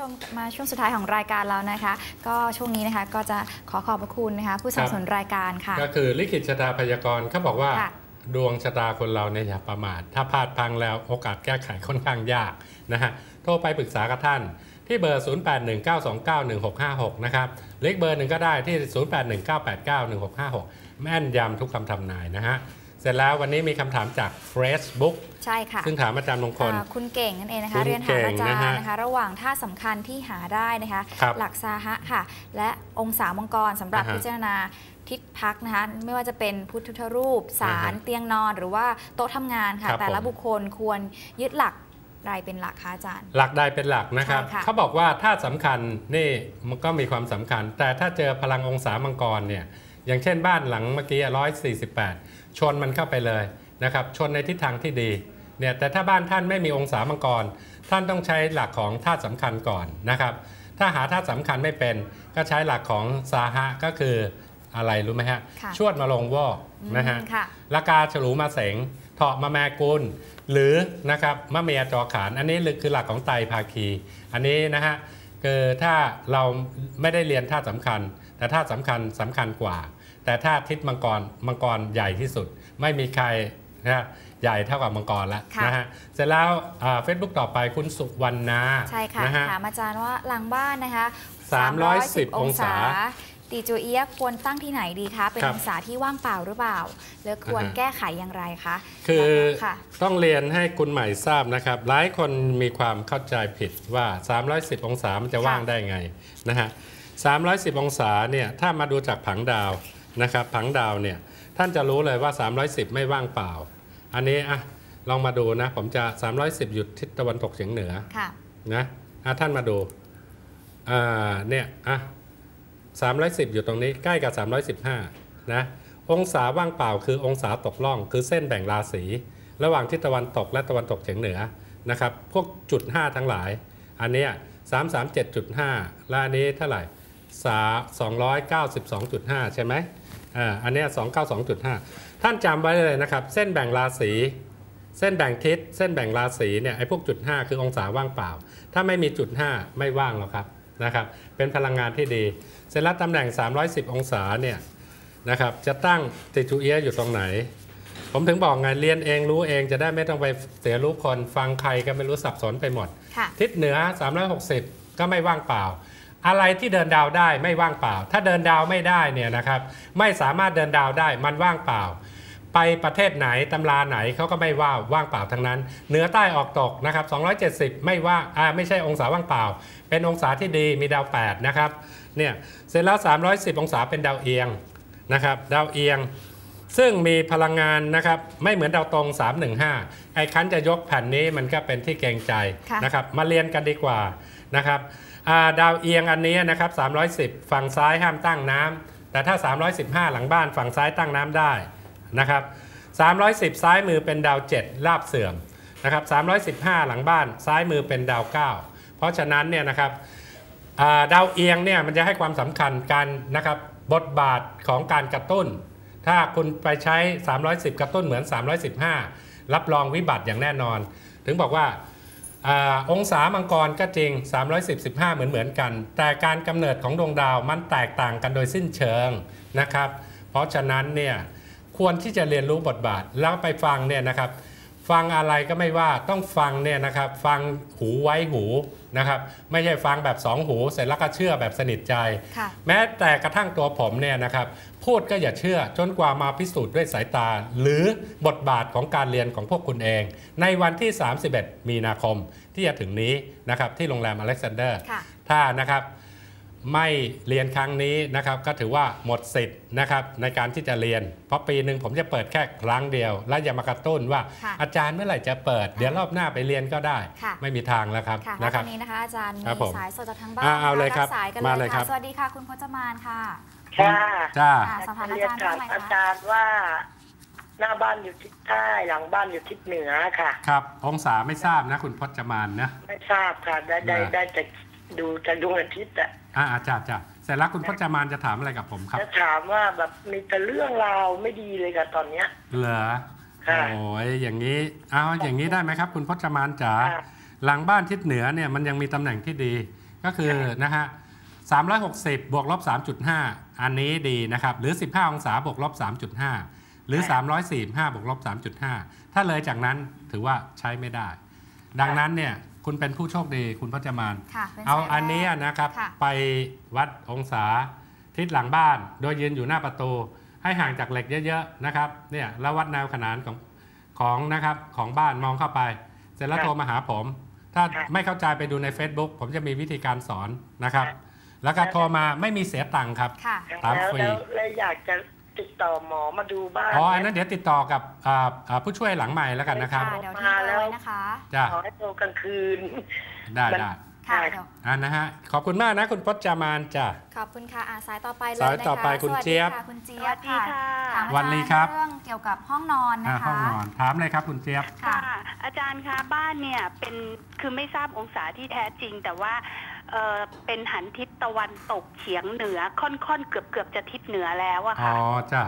ผู้ชมมาช่วงสุดท้ายของรายการแล้วนะคะ ก็ช่วงนี้นะคะก็จะขอขอบพระคุณนะคะ ผู้สนับสนุนรายการค่ะ ก็คือลิขิตชะตาพยากรณ์เขาบอกว่าค่ะดวงชะตาคนเราเนี่ยอย่าประมาท ถ้าพลาดพลังแล้วโอกาสแก้ไขค่อนข้างยากนะฮะโทรไปปรึกษากับท่านที่เบอร์ 0819291656 นะครับเล็กเบอร์หนึ่งก็ได้ที่ 0819891656 แม่นยำทุกคำทำนายนะฮะ เสร็จแล้ววันนี้มีคำถามจาก Facebook ใช่ค่ะ ซึ่งถามอาจารย์มงคลอ่าคุณเก่งนั่นเองนะคุคะณเรียนถามอาจารเก่งนะย์ฮะนะคะ ระหว่างท่าสำคัญที่หาได้นะคะครับหลักซาฮะค่ะ และองศามังกรสำหรับอ่าฮะพิจารณาทิศพักนะคะไม่ว่าจะเป็นพุทธรูปศาลอ่าฮะเตียงนอนหรือว่าโต๊ะทำงานค่ะครับแต่ละผมบุคคลควรยึดหลักใดเป็นหลักคะอาจารย์ หลักใดเป็นหลักนะครับใช่ค่ะเขาบอกว่าถ้าสำคัญนี่มันก็มีความสำคัญ แต่ถ้าเจอพลังองศามังกรเนี่ยอย่างเช่นบ้านหลังเมื่อกี้148 ชนมันเข้าไปเลยนะครับชนในทิศทางที่ดีเนี่ยแต่ถ้าบ้านท่านไม่มีองศามังกร ท่านต้องใช้หลักของธาตุสำคัญก่อนนะครับ ถ้าหาธาตุสำคัญไม่เป็น ก็ใช้หลักของซาฮะก็คืออะไรรู้ไหมฮะค่ะชวดมาลงวอกนะฮะอืมค่ะละกาฉลูมาเสงเถาะมาแมกุลหรือนะครับมะเมียจอขาน อันนี้คือหลักของไตรภาคี อันนี้นะฮะคือถ้าเราไม่ได้เรียนธาตุสำคัญ แต่ธาตุสำคัญสำคัญกว่า แต่ถ้าทิศมังกรมังกรใหญ่ที่สุด ไม่มีใครนะฮะใหญ่เท่ากับมังกรแล้วค่ะนะฮะเสร็จแล้วเฟซบุ๊กต่อไปคุณสุวรรณาใช่ค่ะนะฮะถามอาจารย์ว่าหลังบ้านนะคะ310 องศาตีจูเอียะควรตั้งที่ไหนดีคะ เป็นครับองศาที่ว่างเปล่าหรือเปล่า แล้วควรอ่าฮะแก้ไขอย่างไรคะ คือค่ะต้องเรียนให้คุณใหม่ทราบนะครับ หลายคนมีความเข้าใจผิดว่า 310 องศามันจะว่างได้ไงนะฮะ310 องศาเนี่ยถ้ามาดูจากผังดาว นะครับผังดาวเนี่ยท่านจะรู้เลยว่า 310 ไม่ว่างเปล่า อันนี้อะลองมาดูนะ ผมจะ 310 หยุดทิศตะวันตกเฉียงเหนือค่ะนะอะท่านมาดูอ่าเนี่ยอะ310 อยู่ตรงนี้ใกล้กับ 315 นะองศาว่างเปล่าคือองศาตกล่อง คือเส้นแบ่งราศีระหว่างทิศตะวันตกและตะวันตกเฉียงเหนือนะครับพวกจุด 5 ทั้งหลาย อันเนี้ย337.5 และอันนี้เท่าไหร่สา292.5 ใช่ไหม อ่าอันเนี้ย292.5ท่านจำไว้เลยนะครับ เส้นแบ่งราศีเส้นแบ่งทิศเส้นแบ่งราศีเนี่ยไอ้พวกจุด5คือองศาว่างเปล่า ถ้าไม่มีจุด5ไม่ว่างหรอกครับนะครับ เป็นพลังงานที่ดี เสร็จแล้วตำแหน่ง 310 องศาเนี่ยนะครับจะตั้งติจูเอียะอยู่ตรงไหน ผมถึงบอกไงเรียนเองรู้เองจะได้ไม่ต้องไปเสียรู้คนฟังใครก็ไม่รู้สับสนไปหมดค่ะทิศเหนือ 360 ก็ไม่ว่างเปล่า อะไรที่เดินดาวได้ไม่ว่างเปล่า ถ้าเดินดาวไม่ได้เนี่ยนะครับไม่สามารถเดินดาวได้มันว่างเปล่า ไปประเทศไหนตำราไหนเขาก็ไม่ว่าว่างเปล่าทั้งนั้น เหนือใต้ออกตกนะครับ270 ไม่ว่าอ่าไม่ใช่องศาว่างเปล่า เป็นองศาที่ดีมีดาว8นะครับเนี่ยเสร็จแล้ว 310 องศาเป็นดาวเอียงนะครับดาวเอียงซึ่งมีพลังงานนะครับไม่เหมือนดาวตรง 315 ไอ้คันจะยกแผ่นนี้มันก็เป็นที่เกรงใจะนะครับมาเรียนกันดีกว่า นะครับาดาวเอียงอันนี้นะครับ310 ฝั่งซ้ายห้ามตั้งน้ำแต่ถ้า 315 หลังบ้านฝั่งซ้ายตั้งน้ำได้นะครับ310 ซ้ายมือเป็นดาว 7 ลาบเสื่อมนะครับ315 หลังบ้านซ้ายมือเป็นดาว 9 เพราะฉะนั้นเนี่ยนะครับาดาวเอียงเนี่ยมันจะให้ความสำคัญการนะครับบทบาทของการกระตุ้น ถ้าคุณไปใช้ 310 กระตุ้นเหมือน 315 รับรองวิบัติอย่างแน่นอน ถึงบอกว่า อองศามังกรก็จริง 310 15 เหมือนเหมือนกัน แต่การกำเนิดของดวงดาวมันแตกต่างกันโดยสิ้นเชิงนะครับ เพราะฉะนั้นเนี่ยควรที่จะเรียนรู้บทบาทแล้วไปฟังเนี่ยนะครับ ฟังอะไรก็ไม่ว่าต้องฟังเนี่ยนะครับฟังหูไว้หูนะครับไม่ใช่ฟังแบบสองหู เสร็จแล้วก็เชื่อแบบสนิทใจค่ะแม้แต่กระทั่งตัวผมเนี่ยนะครับพูดก็อย่าเชื่อจนกว่ามาพิสูจน์ด้วยสายตา หรือบทบาทของการเรียนของพวกคุณเอง ในวันที่ 31 มีนาคมที่จะถึงนี้นะครับที่โรงแรมอเล็กซานเดอร์ค่ะถ้านะครับ ไม่เรียนครั้งนี้นะครับก็ถือว่าหมดสิทธิ์นะครับในการที่จะเรียน เพราะปีหนึ่งผมจะเปิดแค่ครั้งเดียว และอย่ามากระตุ้นว่าค่ะอาจารย์เมื่อไหร่จะเปิด เดี๋ยวรอบหน้าไปเรียนก็ได้ค่ะไม่มีทางแล้วครับค่ะนะคตรัอบนนี้นะคะอาจารย์มีครับผมสายสดจากทางบ้านอ่าเอาเลยครับสายกันมาเลเลยยครัค่ะบสวัสดีค่ะคุณพจมานค่ะค่ะจ้าค่ะสอบถามอาเรียนจารย์ถาว่ามอะไรอาคะจารย์ว่า หน้าบ้านอยู่ทิศใต้หลังบ้านอยู่ทิศเหนือค่ะ ครับองศาไม่ทราบนะ คุณพจมานนะไม่ทราบค่ะได้ได้ได้ได้แต่ ดูจากดวงอาทิตย์อะอ่าอาจ้าจ้าเสร็จแล้วคุณพจมานจะถามอะไรกับผมครับ จะถามว่าแบบมีแต่เรื่องราวไม่ดีเลยค่ะตอนเนี้ย เหรอค่ะโอ้ยอย่างนี้เอาอย่างนี้ได้ไหมครับ คุณพจมานจ๋าค่ะหลังบ้านทิศเหนือเนี่ยมันยังมีตำแหน่งที่ดี ก็คือนะฮะ360 บวกลบ 3.5 อันนี้ดีนะครับ หรือ 15 องศาบวกลบ 3.5 หรือ 345 บวกลบ 3.5 ถ้าเลยจากนั้นถือว่าใช้ไม่ได้ ดังนั้นเนี่ย คุณเป็นผู้โชคดีคุณพจมาน ค่ะป็นเอาสยแรกอันนี้นะครับ ค่ะ ไปวัดองศาทิศหลังบ้าน โดยยืนอยู่หน้าประตู ให้ห่างจากเหล็กเยอะๆนะครับเนี่ยแล้ววัดแนวขนานของของนะครับของบ้านมองเข้าไป เสร็จแล้วค่ะโทรมาหาผม ถ้าค่ะไม่เข้าใจไปดูใน Facebook ผมจะมีวิธีการสอนนะครับค่ะแล้วก็โทรมาไม่มีเสียตังค์ครับ ค่ะตามแล้วฟรี แล้วแล้วอยากจะ ติดต่อหมอมาดูบ้านอ๋ออันนั้นเดี๋ยวติดต่อกับอ่าอ่าผู้ช่วยหลังใหม่แล้วกันนะครับค่ะเดี๋ยวทิ้งเอาไว้นะคะจ้าขอให้โทรกลางคืน ได้มันได้ ค่ะได้เดี๋ยวอ่านะฮะ ขอบคุณมากนะคุณพจมานจ้าขอบคุณค่ะอาสายต่อไปเลยสายต่อไปนะคะคุณสวัสดีเจี๊ยบค่ะคุณเจี๊ยบสวัสดีค่ะถามอาวันจารนี้ย์ครับเรื่องเกี่ยวกับห้องนอนอ่านะคะห้องนอนถามเลยครับคุณเจี๊ยบค่ะค่ะ อาจารย์คะบ้านเนี่ยเป็นคือไม่ทราบองศาที่แท้จริงแต่ว่า เออเป็นหันทิศตะวันตกเฉียงเหนือค่อนๆเกือบเกือบๆจะทิศเหนือแล้วอะอ๋อค่ะจ้า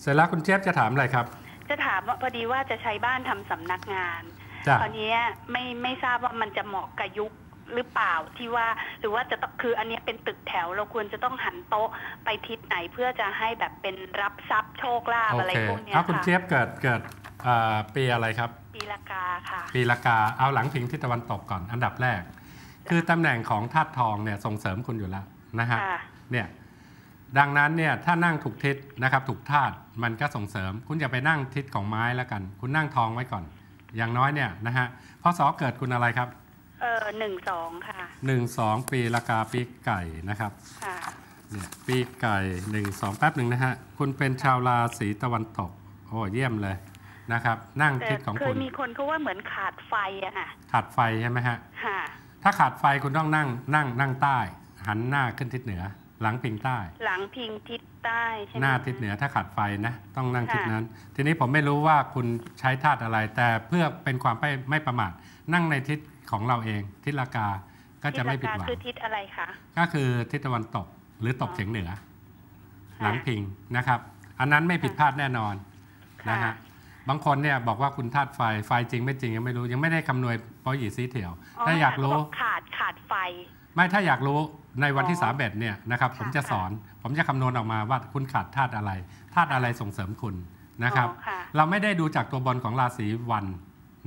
เสร็จแล้วคุณเจี๊ยบจะถามอะไรครับ จะถามว่าพอดีว่าจะใช้บ้านทำสำนักงานจ้าตอนนี้ไม่ไม่ทราบว่ามันจะเหมาะกับยุคหรือเปล่าที่ว่าหรือว่าจะต้องคืออันเนี้ยเป็นตึกแถวเราควรจะต้องหันโต๊ะไปทิศไหนเพื่อจะให้แบบเป็นรับทรัพย์โชคลาภโออะไรเคพวกเนี้ยเอาคุณค่ะเจี๊ยบเกิดเกิดเอ่อปีอะไรครับ ปีละกาค่ะ ปีละกาเอาหลังพิงทิศตะวันตกก่อนอันดับแรก คือตำแหน่งของธาตุทองเนี่ยส่งเสริมคุณอยู่แล้วนะฮะค่ะเนี่ยดังนั้นเนี่ยถ้านั่งถูกทิศนะครับถูกธาตุมันก็ส่งเสริม คุณอย่าไปนั่งทิศของไม้แล้วกัน คุณนั่งทองไว้ก่อน อย่างน้อยเนี่ยนะฮะพศเกิดคุณอะไรครับเออหนึ่งสองค่ะ1 2ปีละกาปีไก่นะครับค่ะเนี่ยปีไก่หนึ่งสองแป๊บหนึ่งนะฮะคุณเป็นชาวราศีตะวันตก โอ้เยี่ยมเลยนะครับ นั่งแต่ทิศของเคคุยณมีคนเขาว่าเหมือนขาดไฟอะค่ะขาดไฟใช่ไหมฮะค่ะ ถ้าขาดไฟคุณต้องนั่งนั่งนั่งใต้ หันหน้าขึ้นทิศเหนือ หลังพิงใต้ หลังพิงทิศใต้ใช่ไหมหน้าคะทิศเหนือถ้าขาดไฟนะ ต้องนั่งทิศค่ะนั้น ทีนี้ผมไม่รู้ว่าคุณใช้ธาตุอะไร แต่เพื่อเป็นความไม่ไม่ประมาทนั่งในทิศของเราเอง ทิศลากาก็จะไม่ผิดหวังคือทิศอะไรคะก็คือทิศตะวันตกหรือตกอ๋อเฉียงเหนือค่ะหลังพิงนะครับ อันนั้นไม่ผิดพลาดแน่นอนค่ะนะฮะ บางคนเนี่ยบอกว่าคุณธาตุไฟ ไฟจริงไม่จริงยังไม่รู้ ยังไม่ได้คำนวณปอหยีสีเถียว ถ้าอยากรู้เขบขาดขาดไฟ ไม่ถ้าอยากรู้ในวันที่อ๋อสามเอ็ดเนี่ยนะครับค่ะผมจะสอน ผมจะคำนวณออกมาว่าคุณขาดธาตุอะไรธาตุอะไรส่งเสริมคุณนะครับอ๋อค่ะเราไม่ได้ดูจากตัวบนของราศีวัน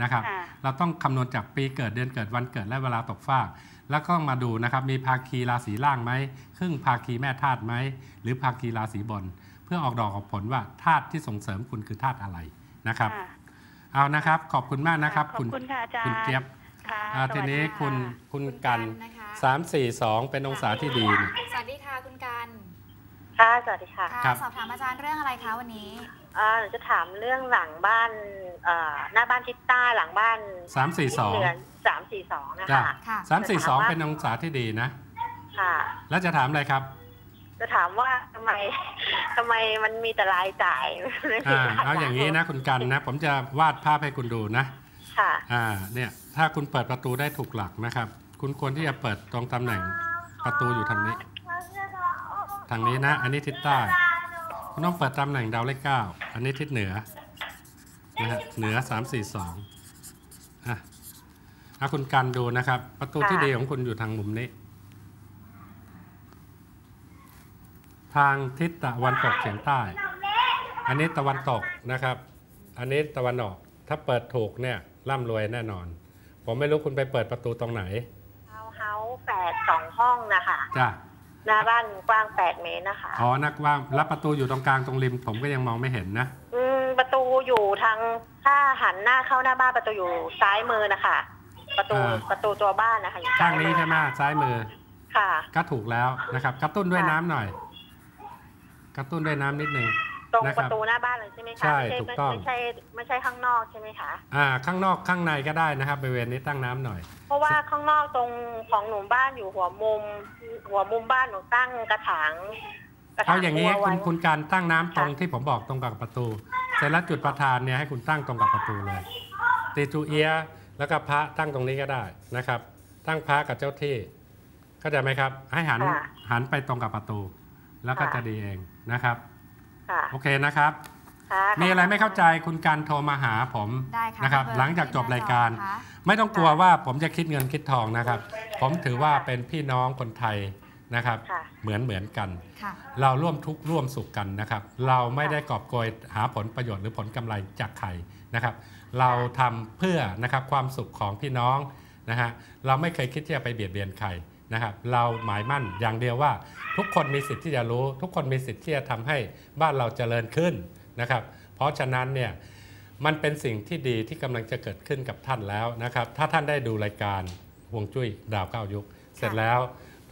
นะครับค่ะเราต้องคำนวณจากปีเกิดเดือนเกิดวันเกิดและเวลาตกฟาก แล้วก็มาดูนะครับ มีภาคีราศีล่างไหมครึ่งภาคีแม่ธาตุไหมหรือภาคีราศีบนเพื่อออกดอกออกผลว่าธาตุที่ส่งเสริมคุณคือธาตุอะไร นะครับค่ะเอานะครับ ขอบคุณมากนะครับขอบคุณค่ะอาจารย์คุณเจี๊ยบค่ะอ่าสทีวัสดีนี้คุณค่ะคุณกันนะคะสามสี่สองเป็นองศาที่ดีนี่สวัสดีค่ะคุณกันค่ะสวัสดีค่ะค่ะครับสอบถามอาจารย์เรื่องอะไรคะวันนี้อ่าหนูจะถามเรื่องหลังบ้านอ่าหน้าบ้านทิศใต้หลังบ้านสามสี่สองทิศเหนืสามสี่สองนะจ้ะคะค่ะสามสี่สองจะถามว่าเป็นองศาที่ดีนะ ค่ะ แล้วจะถามอะไรครับ จะถามว่าทำไมทำไมมันมีแต่รายจ่ายไม่มีอ่ารยเอาอย่างนี้นะคุณกันนะ ผมจะวาดภาพให้คุณดูนะ ค่ะ อ่า เนี่ย ถ้าคุณเปิดประตูได้ถูกหลักนะครับ คุณควรที่จะเปิดตรงตำแหน่งประตูอยู่ทางนี้ ทางนี้นะ อันนี้ทิศใต้ คุณต้องเปิดตำแหน่งดาวเลขเก้า อันนี้ทิศเหนือ นะฮะ เหนือสามสี่สองอะเอาคุณกันดูนะครับ ประตูที่ค่ะดีของคุณอยู่ทางมุมนี้ ทางทิศตะวันตกเฉียงใต้ อันนี้ตะวันตกนะครับ อันนี้ตะวันออก ถ้าเปิดถูกเนี่ยร่ำรวยแน่นอน ผมไม่รู้คุณไปเปิดประตูตรงไหนเฮาเฮาแปดสองห้องนะคะจ้ะหน้าบ้านกว้างแปดเมตรนะคะ อ๋อนักว่างแล้วประตูอยู่ตรงกลางตรงริม ผมก็ยังมองไม่เห็นนะ อืมประตูอยู่ทางถ้าหันหน้าเข้าหน้าบ้านประตูอยู่ซ้ายมือนะคะ ประตูอ่า ประตูตัวบ้านนะคะอยู่ข้างนี้ใช่ไหมซ้ายมือ ค่ะ ก็ถูกแล้วนะครับ กระตุ้นด้วยค่ะ น้ำหน่อย กระตุ้นด้วยน้ำนิดนึงตรงนะคปรับระตูหน้าบ้านเลยใช่ไหมคะใช่ไม่ถูกต้องไม่ใช่ไม่ใช่ข้างนอกใช่ไหมคะอ่าข้างนอกข้างในก็ได้นะครับบริเวณนี้ตั้งน้ำหน่อย เพราะว่าข้างนอกตรงของหนูบ้านอยู่หัวมุม หัวมุมบ้านหนูตั้งกระถางกระถาเอางอย่างนี้บัวคุไว้ณคุณการตั้งน้ำตรงค่ะที่ผมบอกตรงกับประตูเสร็จแล้วจุดประธานเนี่ยให้คุณตั้งตรงกับประตูเลยตีจูเอียะแล้วก็พระตั้งตรงนี้ก็ได้นะครับ ตั้งพระกับเจ้าที่เข้าใจไหมครับ ให้หันค่ะหันไปตรงกับประตู แล้วก็ค่ะจะดีเองนะครับค่ะโอเคนะครับค่ะมีอะไรไม่เข้าใจคุณการโทรมาหาผมได้ค่ะนะครับเบอหลังจากจบรายการที่หน้จอนะคะไม่ต้องกลัวว่าผมจะคิดเงินคิดทองนะครับ ผมถือว่าเป็นพี่น้องคนไทยนะครับค่ะเหมือนเหมือนกันค่ะเราร่วมทุกข์ร่วมสุขกันนะครับ เราไม่ได้กอบโกยหาผลประโยชน์หรือผลกำไรจากใครนะครับ เราทำเพื่อนะครับความสุขของพี่น้องนะฮะเราไม่เคยคิดที่จะไปเบียดเบียนใคร นะครับเราหมายมั่นอย่างเดียวว่า ทุกคนมีสิทธิ์ที่จะรู้ ทุกคนมีสิทธิ์ที่จะทำให้บ้านเราเจริญขึ้นนะครับ เพราะฉะนั้นเนี่ยมันเป็นสิ่งที่ดีที่กำลังจะเกิดขึ้นกับท่านแล้วนะครับ ถ้าท่านได้ดูรายการฮวงจุ้ยดาวเก้ายุค เสร็จแล้ว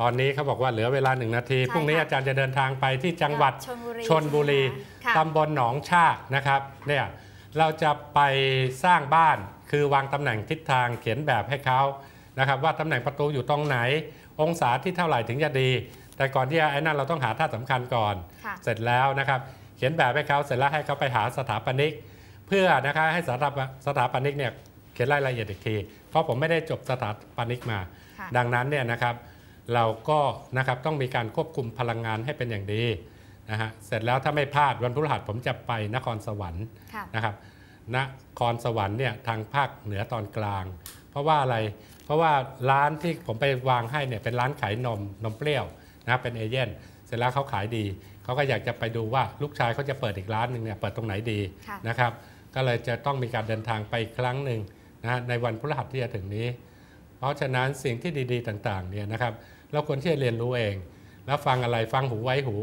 ตอนนี้เขาบอกว่าเหลือเวลาหนึ่งนาทีใช่พรุ่งนี้ค่ะอาจารย์จะเดินทางไปที่จังหวัดชลบุรีชนบุรีค่ะตำบลหนองชากนะครับเนี่ยเราจะไปสร้างบ้านคือวางตำแหน่งทิศทางเขียนแบบให้เขา นะครับว่าตำแหน่งประตูอยู่ตรงไหน องศาที่เท่าไหร่ถึงจะดี แต่ก่อนที่จะไอ้นั่นเราต้องหาท่าสำคัญก่อนค่ะเสร็จแล้วนะครับ เขียนแบบให้เขาเสร็จแล้วให้เขาไปหาสถาปนิก เพื่อนะครับให้สถาปสถาปนิกเนี่ยเขียนรายละเอียดอีกที เพราะผมไม่ได้จบสถาปนิกมาค่ะดังนั้นเนี่ยนะครับเราก็นะครับต้องมีการควบคุมพลังงานให้เป็นอย่างดีนะฮะเสร็จแล้วถ้าไม่พลาดวันพฤหัสผมจะไปนครสวรรค์ค่ะนะครับนครสวรรค์เนี่ยทางภาคเหนือตอนกลางเพ ราะว่าอะไร เพราะว่าร้านที่ผมไปวางให้เนี่ยเป็นร้านขายนมนมเปรี้ยวนะเป็นเอเย่นเสร็จแล้วเขาขายดี เขาก็อยากจะไปดูว่าลูกชายเขาจะเปิดอีกร้านหนึ่งเนี่ยเปิดตรงไหนดีค่ะนะครับ ก็เลยจะต้องมีการเดินทางไปอีกครั้งหนึ่งนะในวันพฤหัสที่จะถึงนี้ เพราะฉะนั้นสิ่งที่ดีๆต่างๆเนี่ยนะครับเราควรที่จะเรียนรู้เอง แล้วฟังอะไรฟังหูไว้หู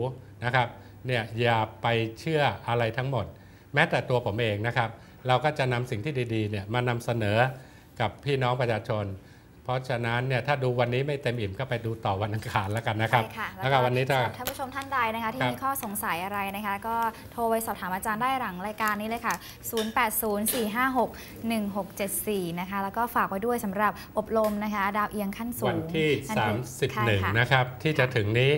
นะครับเนี่ยอย่าไปเชื่ออะไรทั้งหมด แม้แต่ตัวผมเองนะครับ เราก็จะนำสิ่งที่ดีๆเนี่ยมานำเสนอ กับพี่น้องประชาชน เพราะฉะนั้นเนี่ยถ้าดูวันนี้ไม่เต็มอิ่มก็ไปดูต่อวันอังคารแล้วกันนะครับใช่ค่ะแล้วก็วันนี้ถ้าสำหรับท่านผู้ชมท่านใดนะคะที่ครับมีข้อสงสัยอะไรนะคะ ก็โทรไปสอบถามอาจารย์ได้หลังรายการนี้เลยค่ะ 0804561674 นะคะ แล้วก็ฝากไว้ด้วยสำหรับอบรมนะคะ ดาวเอียงขั้นสูงวันที่นั่นเองใช่ค่ะ31 นะครับที่จะถึงนี้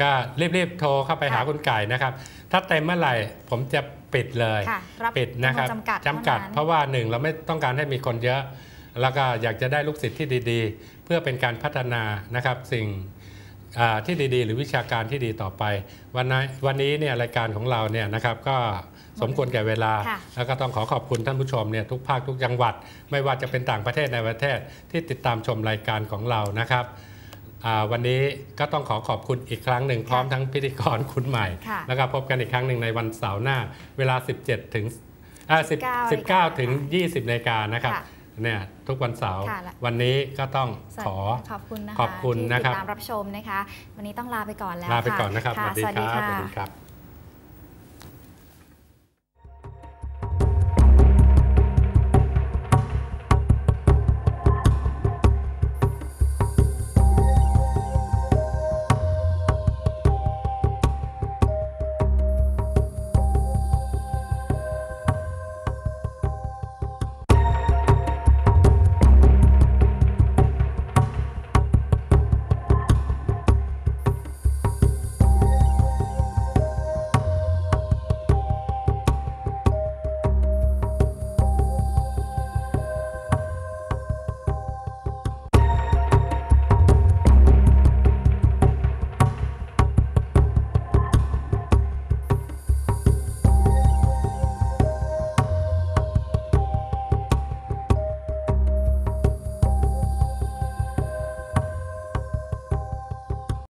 ก็รีบๆโทรเข้าไปหาค่ะคุณไก่นะครับ ถ้าเต็มเมื่อไหร่ผมจะปิดเลยค่ะรับปิดนะครับจำนวนจำกัดจำกัดท่นั้นเพราะว่าหนึ่งเราไม่ต้องการให้มีคนเยอะ แล้วก็อยากจะได้ลูกศิษย์ที่ดีๆ เพื่อเป็นการพัฒนานะครับสิ่งอ่าที่ดีๆ หรือวิชาการที่ดีต่อไป วันนี้วันนี้เนี่ยรายการของเราเนี่ยนะครับก็สมควรแก่เวลาค่ะแล้วก็ต้องขอขอบคุณท่านผู้ชมเนี่ยทุกภาคทุกจังหวัด ไม่ว่าจะเป็นต่างประเทศในประเทศที่ติดตามชมรายการของเรานะครับอ่าวันนี้ก็ต้องขอขอบคุณอีกครั้งหนึ่งพร้อมทั้งพิธีกรคุณใหม่ค่ะแล้วก็พบกันอีกครั้งหนึ่งในวันเสาร์หน้า เวลา 17 ถึงอ่า10 19 19 ถึง 20นาฬิกานะครับค่ะ เนี่ยทุกวันเสาร์ค่ะและวันนี้ก็ต้องสวัสขอดีขอบคุณนะคะขอบคุณที่นะครับติดตามรับชมนะคะ วันนี้ต้องลาไปก่อนแล้วลาไปค่ะก่อนนะครับค่ะสวัสดีสวัสดีครับค่ะสวัสดีครับ